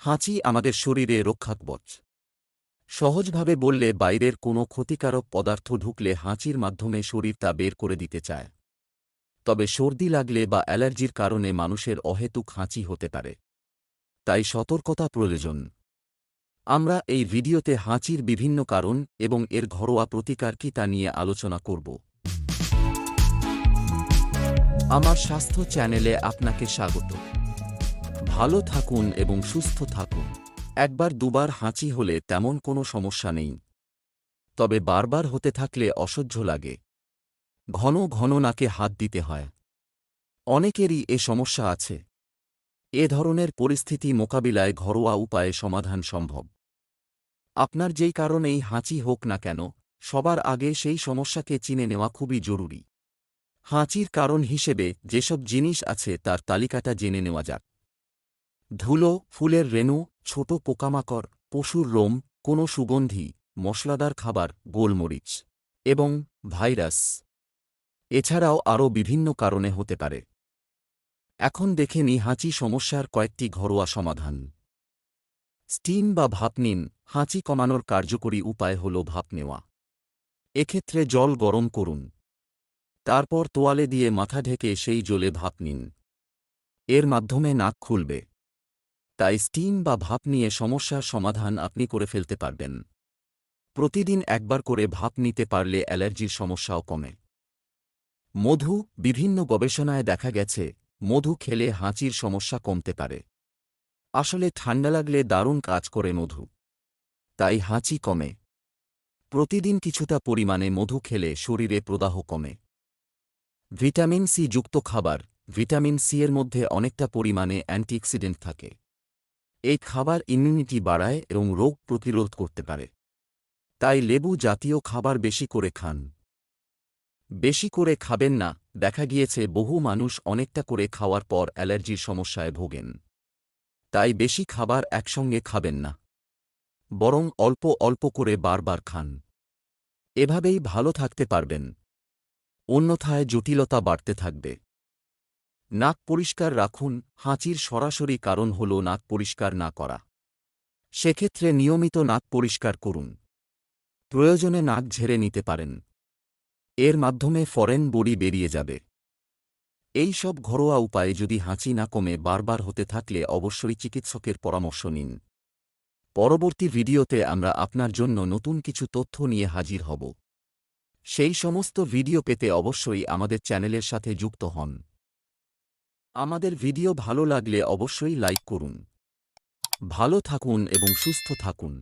হাঁচি আমাদের শরীরে রক্ষাকবচ। সহজভাবে বললে বাইরের কোনো ক্ষতিকারক পদার্থ ঢুকলে হাঁচির মাধ্যমে শরীর তা বের করে দিতে চায়। তবে সর্দি লাগলে বা অ্যালার্জির কারণে মানুষের অহেতুক হাঁচি হতে পারে। তাই সতর্কতা প্রয়োজন। আমরা এই ভিডিওতে হাঁচির বিভিন্ন কারণ এবং এর ঘরোয়া প্রতিকার কি তা নিয়ে আলোচনা করব। আমার স্বাস্থ্য চ্যানেলে আপনাকে স্বাগত। ভালো থাকুন এবং সুস্থ থাকুন। একবার দুবার হাঁচি হলে তেমন কোনো সমস্যা নেই। তবে বারবার হতে থাকলে অসহ্য লাগে। ঘন ঘন নাকে হাত দিতে হয়। অনেকেরই এ সমস্যা আছে। এ ধরনের পরিস্থিতি মোকাবিলায় ঘরোয়া উপায়ে সমাধান সম্ভব। আপনার যেই কারণেই হাঁচি হোক না কেন, সবার আগে সেই সমস্যাকে চিনে নেওয়া খুবই জরুরি। হাঁচির কারণ হিসেবে যেসব জিনিস আছে তার তালিকাটা জেনে নেওয়া যাক। ধুলো, ফুলের রেণু, ছোট পোকামাকড়, পশুর রোম কোনো সুগন্ধি, মশলাদার খাবার, গোলমরিচ এবং ভাইরাস। এছাড়াও আরও বিভিন্ন কারণে হতে পারে। এখন দেখে নি হাঁচি সমস্যার কয়েকটি ঘরোয়া সমাধান। স্টিম বা ভাপ নিন, হাঁচি কমানোর কার্যকরী উপায় হল ভাপ নেওয়া। এক্ষেত্রে জল গরম করুন। তারপর তোয়ালে দিয়ে মাথা ঢেকে সেই জলে ভাপ নিন। এর মাধ্যমে নাক খুলবে। তাই স্টিম বা ভাপ নিয়ে সমস্যার সমাধান আপনি করে ফেলতে পারবেন। প্রতিদিন একবার করে ভাপ নিতে পারলে অ্যালার্জির সমস্যাও কমে। মধু, বিভিন্ন গবেষণায় দেখা গেছে, মধু খেলে হাঁচির সমস্যা কমতে পারে। আসলে ঠান্ডা লাগলে দারুণ কাজ করে মধু। তাই হাঁচি কমে। প্রতিদিন কিছুটা পরিমাণে মধু খেলে শরীরে প্রদাহ কমে। ভিটামিন সি যুক্ত খাবার, ভিটামিন সি এর মধ্যে অনেকটা পরিমাণে অ্যান্টিঅক্সিডেন্ট থাকে। এই খাবার ইমিউনিটি বাড়ায় এবং রোগ প্রতিরোধ করতে পারে। তাই লেবু জাতীয় খাবার বেশি করে খান। বেশি করে খাবেন না, দেখা গিয়েছে বহু মানুষ অনেকটা করে খাওয়ার পর অ্যালার্জির সমস্যায় ভোগেন। তাই বেশি খাবার একসঙ্গে খাবেন না। বরং অল্প অল্প করে বারবার খান। এভাবেই ভালো থাকতে পারবেন। অন্যথায় জটিলতা বাড়তে থাকবে। নাক পরিষ্কার রাখুন, হাঁচির সরাসরি কারণ হল নাক পরিষ্কার না করা। সেক্ষেত্রে নিয়মিত নাক পরিষ্কার করুন। প্রয়োজনে নাক ঝেড়ে নিতে পারেন। এর মাধ্যমে ফরেন বড়ি বেরিয়ে যাবে। এই সব ঘরোয়া উপায়ে যদি হাঁচি না কমে বারবার হতে থাকলে অবশ্যই চিকিৎসকের পরামর্শ নিন। পরবর্তী ভিডিওতে আমরা আপনার জন্য নতুন কিছু তথ্য নিয়ে হাজির হব। সেই সমস্ত ভিডিও পেতে অবশ্যই আমাদের চ্যানেলের সাথে যুক্ত হন। আমাদের ভিডিও ভালো লাগলে অবশ্যই লাইক করুন। ভালো থাকুন এবং সুস্থ থাকুন।